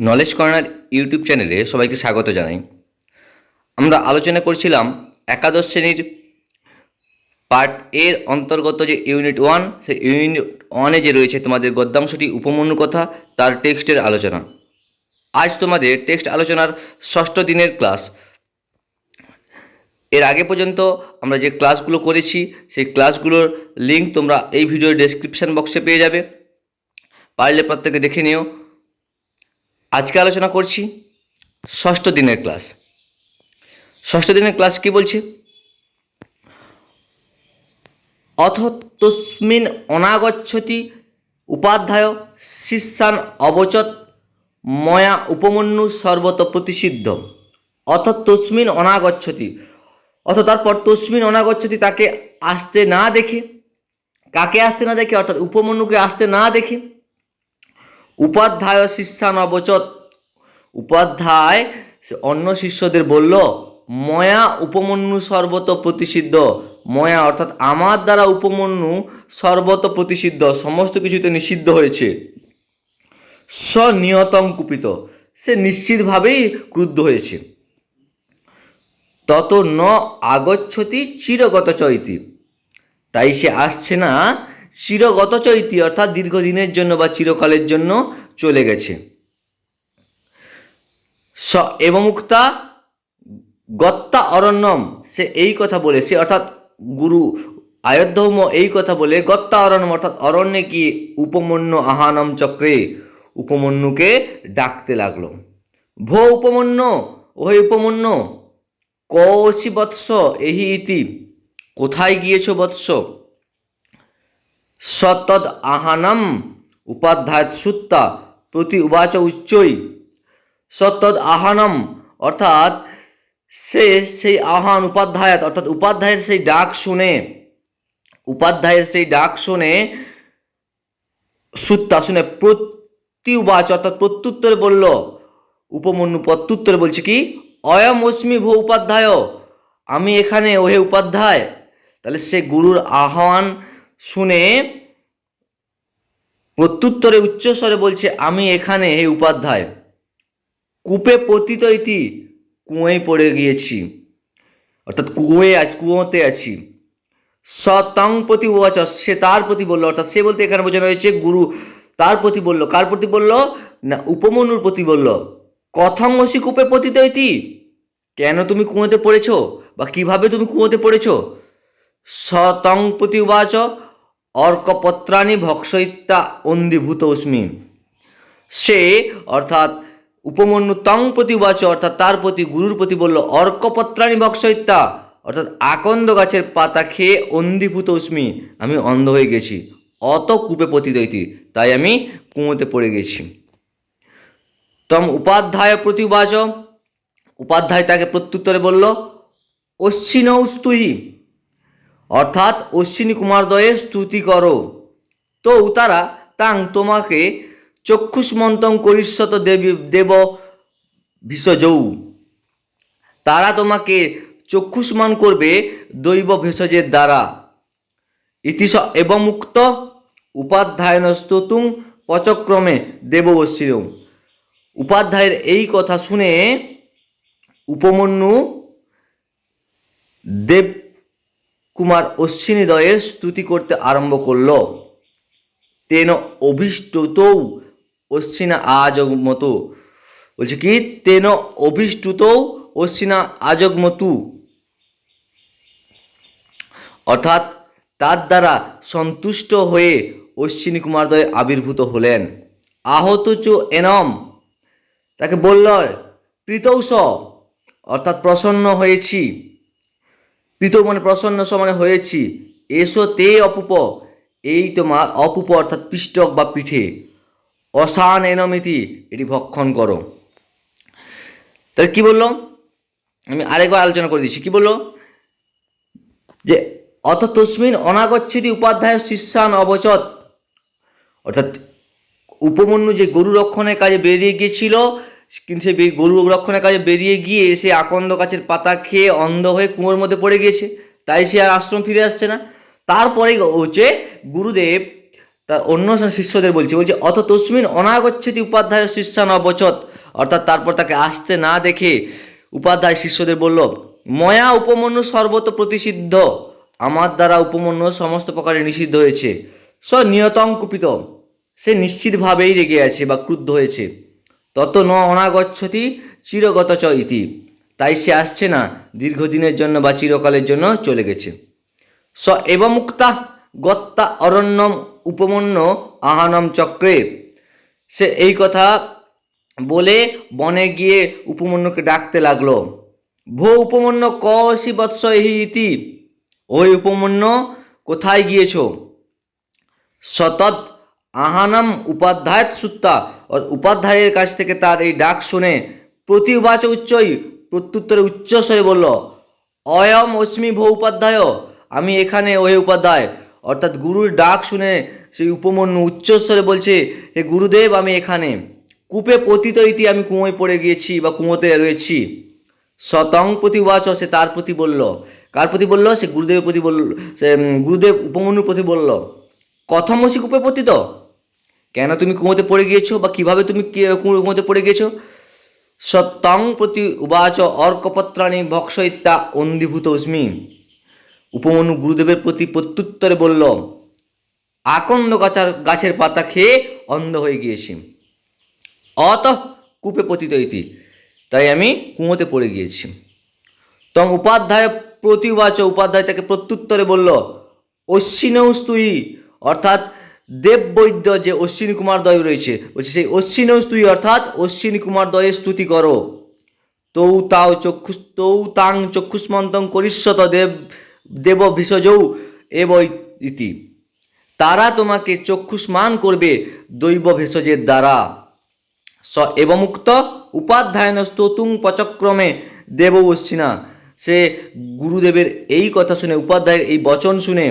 Knowledge corner YouTube চ্যানেলে সবাইকে স্বাগত জানাই। আমরা আলোচনা করছিলাম একাদশ শ্রেণির পার্ট এর অন্তর্গত যে ইউনিট ওয়ান, সেই ইউনিট ওয়ানে যে রয়েছে তোমাদের গদ্যাংশটি উপমন্যু কথা, তার টেক্সটের আলোচনা। আজ তোমাদের টেক্সট আলোচনার ষষ্ঠ দিনের ক্লাস। এর আগে পর্যন্ত আমরা যে ক্লাসগুলো করেছি, সেই ক্লাসগুলোর লিঙ্ক তোমরা এই ভিডিওর ডেসক্রিপশন বক্সে পেয়ে যাবে। পারলে প্রত্যেকে দেখে নিও। আজকে আলোচনা করছি ষষ্ঠ দিনের ক্লাস। ষষ্ঠ দিনের ক্লাস কি বলছে? অথ তস্মিন অনাগচ্ছতি উপাধ্যায় শিষ্যান অবচত ময়া উপমন্যু সর্বত প্রতিষিদ্ধ। অথ তস্মিন অনাগচ্ছতি। অথ তারপর তস্মিন অনাগচ্ছতি তাকে আসতে না দেখে, কাকে আসতে না দেখে? অর্থাৎ উপমন্যুকে আসতে না দেখে উপাধ্যায় শিষ্যান অবচত উপাধ্যায় অন্য শিষ্যদের বলল, ময়া উপমন্যু সর্বত প্রতিষিদ্ধ। ময়া অর্থাৎ আমার দ্বারা উপমন্যু সর্বত প্রতিষিদ্ধ, সমস্ত কিছুতে নিষিদ্ধ হয়েছে। স্বনিয়তম কুপিত। সে নিশ্চিতভাবেই ক্রুদ্ধ হয়েছে। তত ন আগচ্ছতি চিরগত চৈতি। তাই সে আসছে না চিরগত চৈতি, অর্থাৎ দীর্ঘদিনের জন্য বা চিরকালের জন্য চলে গেছে। স এবমুক্তা গত্তা অরণ্যম, সে এই কথা বলে, সে অর্থাৎ গুরু আয়োধ্যৌম এই কথা বলে, গত্তা অরণ্যম, অর্থাৎ অরণ্যে কি উপমন্য আহানম চক্রে উপমন্যুকে ডাকতে লাগল। ভো উপমন্য, ওহে উপমন্য, কৌশি বৎস, এহি ইতি, কোথায় গিয়েছ বৎস? সতদ আহানম উপাধ্যায় সুত্তা প্রতি উবাচ উচ্চই সতদ আহানম অর্থাৎ সে সেই আহ্বান উপাধ্যায়াত অর্থাৎ উপাধ্যায়ের সেই ডাক শুনে, উপাধ্যায়ের সেই ডাক শুনে সুত্তা শুনে প্রতি উবাচ অর্থাৎ প্রত্যুত্তরে বলল উপমন্যু প্রত্যুত্তরে বলছে কি, অয়ম অস্মি ভো উপাধ্যায়, আমি এখানে ওহে উপাধ্যায়। তাহলে সে গুরুর আহ্বান শুনে প্রত্যুত্তরে উচ্চস্বরে বলছে, আমি এখানে হে উপাধ্যায়। কূপে পতিত ইতি কুঁয়োয় পড়ে গিয়েছি। অর্থাৎ কুঁয়ে আছি, কুঁয়োতে আছি। সতং প্রতি উবাচ, সে তার প্রতি বলল। অর্থাৎ সে বলতে এখানে বোঝানো হয়েছে, গুরু তার প্রতি বলল। কার প্রতি বলল? না উপমনুর প্রতি বলল। কথং অসি কূপে পতিত ইতি? কেন তুমি কুঁয়োতে পড়েছো? বা কীভাবে তুমি কুঁয়োতে পড়েছো? সতং প্রতি উবাচ অর্কপত্রাণি ভক্ষয়িতা অন্দিভূত অস্মি। সে অর্থাৎ উপমন্যু তং প্রতি উবাচ, অর্থাৎ তার প্রতি গুরুর প্রতি বলল, অর্কপত্রাণি ভক্ষয়িতা, অর্থাৎ আকন্দ গাছের পাতা খেয়ে অন্ধীভূত উস্মি আমি অন্ধ হয়ে গেছি, অত কূপে পতিত ইতি তাই আমি কুঁয়োতে পড়ে গেছি। তম উপাধ্যায় প্রতি উপাধ্যায় তাকে প্রত্যুত্তরে বলল অশ্বিনৌস্তুই অর্থাৎ অশ্বিনী কুমারদ্বয়ের স্তুতি করো। তো তারা তাং তোমাকে চক্ষুষ্মন্তং করিষ্যত দেবী দেব ভিষজৌ। তারা তোমাকে চক্ষুষ্মান করবে দৈব ভেষজের দ্বারা। ইতিস এবং মুক্ত উপাধ্যায়ন স্তুতুং পচক্রমে দেব অশ্বির উপাধ্যায়ের এই কথা শুনে উপমন্যু দেব কুমার অশ্বিনীদয়ের স্তুতি করতে আরম্ভ করল। তেন অভিষ্টতৌ অশ্বিনা আজগমতো। বলছে কি? তেন অভিষ্টুতৌ অশ্বিনা আজগমতু। অর্থাৎ তার দ্বারা সন্তুষ্ট হয়ে অশ্বিনী কুমারদয় আবির্ভূত হলেন। আহত চু এনম। তাকে বলল প্রীতৌস অর্থাৎ প্রসন্ন হয়েছি। প্রীত মনে প্রসন্ন সমানে হয়েছি। এসো তে অপুপ। এই তোমার অপুপ অর্থাৎ পিষ্টক বা পিঠে। অসান এনমিতি, এটি ভক্ষণ করো। তাহলে কি বলল? আমি আরেকবার আলোচনা করে দিচ্ছি। কি বলল? যে, অথ তস্মিন অনাগচ্ছিতি উপাধ্যায় শিষ্যান অবচত। অর্থাৎ উপমন্যু যে গরু রক্ষণের কাজে বেরিয়ে গিয়েছিল কিন্তু সে গরু রক্ষণের কাজে বেরিয়ে গিয়ে সে আকন্দ গাছের পাতা খেয়ে অন্ধ হয়ে কুয়োর মধ্যে পড়ে গিয়েছে। তাই সে আর আশ্রম ফিরে আসছে না। তারপরে হচ্ছে গুরুদেব, তার অন্য শিষ্যদের বলছে বলছে, অত তস্মিন অনাগচ্ছতি উপাধ্যায় শিষ্যান অবচত অর্থাৎ তারপর তাকে আসতে না দেখে উপাধ্যায় শিষ্যদের বলল, ময়া উপমন্যু সর্বত প্রতিষিদ্ধ। আমার দ্বারা উপমন্যু সমস্ত প্রকারে নিষিদ্ধ হয়েছে। স নিয়তং কুপিত। সে নিশ্চিতভাবেই রেগে আছে বা ক্রুদ্ধ হয়েছে। তত ন অনাগচ্ছতি চিরগত চ ইতি। তাই সে আসছে না, দীর্ঘদিনের জন্য বা চিরকালের জন্য চলে গেছে। স এবমুক্তা গত্তা অরণ্যম উপমন্য আহানম চক্রে। সে এই কথা বলে বনে গিয়ে উপমন্যকে ডাকতে লাগল। ভো উপমন্য কশি বৎস ইতি? ওই উপমন্য, কোথায় গিয়েছো? সতত আহানম উপাধ্যায় সুত্তা উপাধ্যায়ের কাছ থেকে তার এই ডাক শুনে প্রতিবাচ উচ্চই প্রত্যুত্তরে উচ্চস্বরে বলল, অয়ম অস্মি ভৌ উপাধ্যায়, আমি এখানে ওহে উপাধ্যায়। অর্থাৎ গুরুর ডাক শুনে সেই উপমন্যু উচ্চস্বরে বলছে, হে গুরুদেব, আমি এখানে। কূপে পতিত ইতি আমি কুঁয়োয় পড়ে গিয়েছি বা কুঁয়োতে রয়েছি। শতং প্রতিবাচ, সে তার প্রতি বলল। কার প্রতি বলল? সে গুরুদেবের প্রতি বলল সে গুরুদেব উপমন্যুর প্রতি বলল। কথমসি কূপে পতিত? কেন তুমি কুঁয়োতে পড়ে গিয়েছো বা কীভাবে তুমি কুঁয়োতে পড়ে গিয়েছো? সত্যং প্রতি উবাচ অর্কপত্রাণি ভক্ষয়িতা অন্ধীভূত অস্মি। উপমন্যু গুরুদেবের প্রতি প্রত্যুত্তরে বলল, আকন্দ গাছার গাছের পাতা খেয়ে অন্ধ হয়ে গিয়েছি। অত কূপে পতিত ইতি, তাই আমি কুঁয়োতে পড়ে গিয়েছি। তং উপাধ্যায় প্রতিবাচ উপাধ্যায় তাকে প্রত্যুত্তরে বলল অশ্বিনৌস্তুই অর্থাৎ দেববৈদ্য যে অশ্বিনী কুমার দয় রয়েছে, বলছে সেই অশ্বিনৌস্তুই অর্থাৎ অশ্বিনী কুমার দয়ের স্তুতি করো। তৌ তাও চক্ষুষ, তৌ তাং চক্ষুষ্মন্তং করিষ্যত দেব দেব ভিষজৌ এব ইতি। তারা তোমাকে চক্ষুষ্মান করবে দৈব ভেষজের দ্বারা। স এবমুক্ত উপাধ্যায়ন স্তোতুং পচক্রমে দেব অশ্বিনা। সে গুরুদেবের এই কথা শুনে, উপাধ্যায়ের এই বচন শুনে,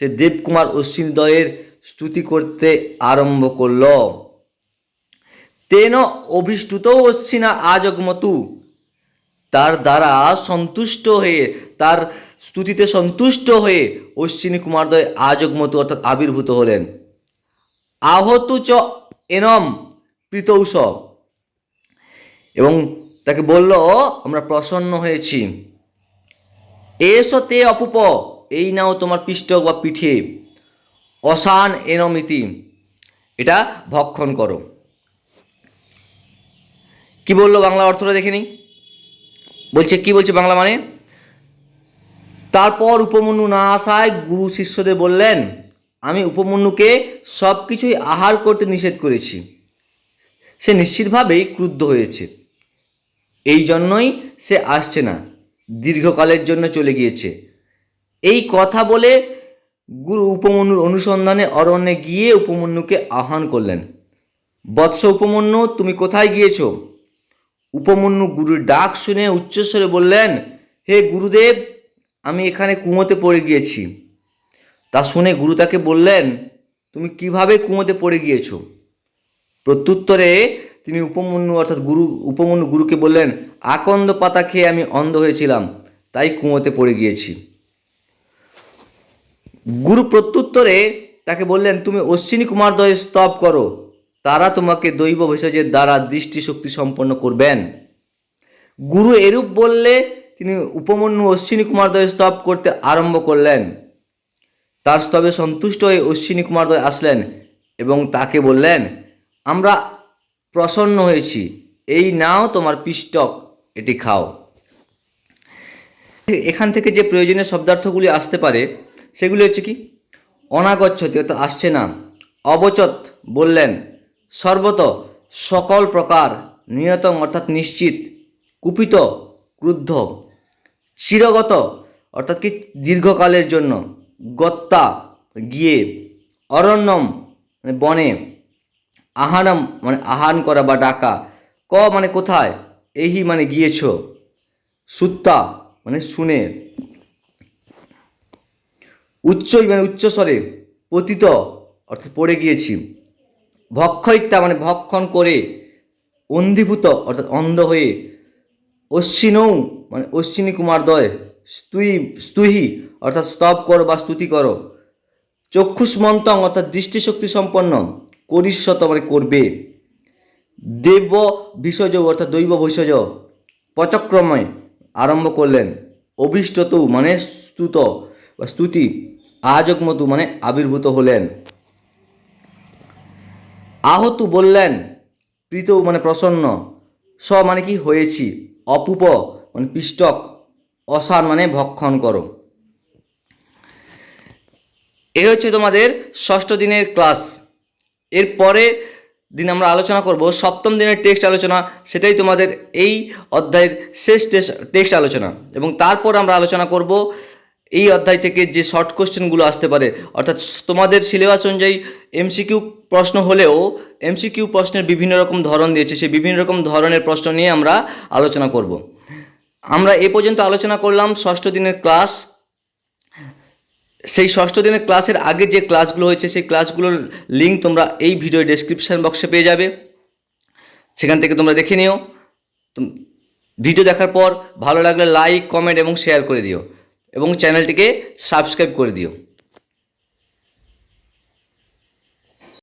সে দেবকুমার অশ্বিনদয়ের স্তুতি করতে আরম্ভ করল। তেন অভিষ্টুত অশ্বিনা আজগমতু। তার দ্বারা সন্তুষ্ট হয়ে, তার স্তুতিতে সন্তুষ্ট হয়ে অশ্বিনী কুমারদয় আজগমতু অর্থাৎ আবির্ভূত হলেন। আহতু চ এনম প্রীতৌষ। এবং তাকে বলল, আমরা প্রসন্ন হয়েছি। এসো তে অপুপ, এই নাও তোমার পৃষ্ঠক বা পিঠে। অসান এনমিতি। এটা ভক্ষণ করো। কি বলল বাংলা অর্থটা দেখে নিই? বলছে, কি বলছে বাংলা মানে? তারপর উপমন্যু না আসায় গুরু শিষ্যদের বললেন, আমি উপমন্যুকে সব কিছুই আহার করতে নিষেধ করেছি। সে নিশ্চিতভাবেই ক্রুদ্ধ হয়েছে। এই জন্যই সে আসছে না। দীর্ঘকালের জন্য চলে গিয়েছে। এই কথা বলে গুরু উপমন্যুর অনুসন্ধানে অরণ্যে গিয়ে উপমন্যুকে আহ্বান করলেন, বৎস উপমন্যু, তুমি কোথায় গিয়েছ? উপমন্যু গুরুর ডাক শুনে উচ্চস্বরে বললেন, হে গুরুদেব, আমি এখানে কুঁয়োতে পড়ে গিয়েছি। তা শুনে গুরু তাকে বললেন, তুমি কীভাবে কুঁয়োতে পড়ে গিয়েছ? প্রত্যুত্তরে তিনি উপমন্যু, অর্থাৎ গুরু, উপমন্যু গুরুকে বললেন, আকন্দ পাতা খেয়ে আমি অন্ধ হয়েছিলাম, তাই কুঁয়োতে পড়ে গিয়েছি। গুরু প্রত্যুত্তরে তাকে বললেন, তুমি অশ্বিনী কুমারদ্বয় স্তব করো। তারা তোমাকে দৈব ভেষজের দ্বারা দৃষ্টিশক্তি সম্পন্ন করবেন। গুরু এরূপ বললে, তিনি উপমন্যু অশ্বিনী কুমার কুমারদ্বয় স্তব করতে আরম্ভ করলেন। তার স্তবে সন্তুষ্ট হয়ে অশ্বিনী কুমারদ্বয় আসলেন এবং তাকে বললেন, আমরা প্রসন্ন হয়েছি। এই নাও তোমার পিষ্টক, এটি খাও। এখান থেকে যে প্রয়োজনীয় শব্দার্থগুলি আসতে পারে সেগুলি হচ্ছে কি? অনাগচ্ছতি, অর্থাৎ আসছে না। অবচত বললেন, সর্বত সকল প্রকার নিয়তম, অর্থাৎ নিশ্চিত, কুপিত, ক্রুদ্ধ, চিরগত, অর্থাৎ কি দীর্ঘকালের জন্য গত্তা গিয়ে অরণ্যম মানে বনে আহারম মানে আহান করা বা ডাকা, ক মানে কোথায়, এহি মানে গিয়েছ, সুত্তা মানে শুনে। উচ্চই মানে উচ্চস্বরে পতিত, অর্থাৎ পড়ে গিয়েছি। ভক্ষয়িত্যা মানে ভক্ষণ করে অন্ধীভূত, অর্থাৎ অন্ধ হয়ে অশ্বিনৌ মানে অশ্বিনী কুমারদয় স্তুই, স্তুহি, অর্থাৎ স্তব করো বা স্তুতি করো। চক্ষুষ্মন্তং, অর্থাৎ দৃষ্টিশক্তি সম্পন্ন, করিষ্যত মানে করবে। দেব ভিষজ অর্থাৎ দৈব ভৈষজ পচক্রমে আরম্ভ করলেন। অভিষ্টতু মানে স্তুত বা স্তুতি। আজগমতু মানে আবির্ভূত হলেন। আহতু বললেন, প্রীত মানে প্রসন্ন, স মানে কি হয়েছি, অপুপ মানে পিষ্টক অসার মানে ভক্ষণ করো। এ হচ্ছে তোমাদের ষষ্ঠ দিনের ক্লাস। এরপরে দিন আমরা আলোচনা করব, সপ্তম দিনের টেক্সট আলোচনা, সেটাই তোমাদের এই অধ্যায়ের শেষ টেক্সট আলোচনা। এবং তারপর আমরা আলোচনা করব এই অধ্যায় থেকে যে শর্ট কোশ্চেনগুলো আসতে পারে, অর্থাৎ তোমাদের সিলেবাস অনুযায়ী এমসিকিউ প্রশ্ন হলেও এমসিকিউ প্রশ্নের বিভিন্ন রকম ধরন দিয়েছে, সেই বিভিন্ন রকম ধরনের প্রশ্ন নিয়ে আমরা আলোচনা করব। আমরা এ পর্যন্ত আলোচনা করলাম ষষ্ঠ দিনের ক্লাস সেই ষষ্ঠ দিনের ক্লাসের আগে যে ক্লাসগুলো হয়েছে, সেই ক্লাসগুলোর লিঙ্ক তোমরা এই ভিডিও ডেসক্রিপশন বক্সে পেয়ে যাবে। সেখান থেকে তোমরা দেখে নিও। ভিডিও দেখার পর ভালো লাগলে লাইক কমেন্ট এবং শেয়ার করে দিও। এবং চ্যানেলটিকে সাবস্ক্রাইব করে দিও।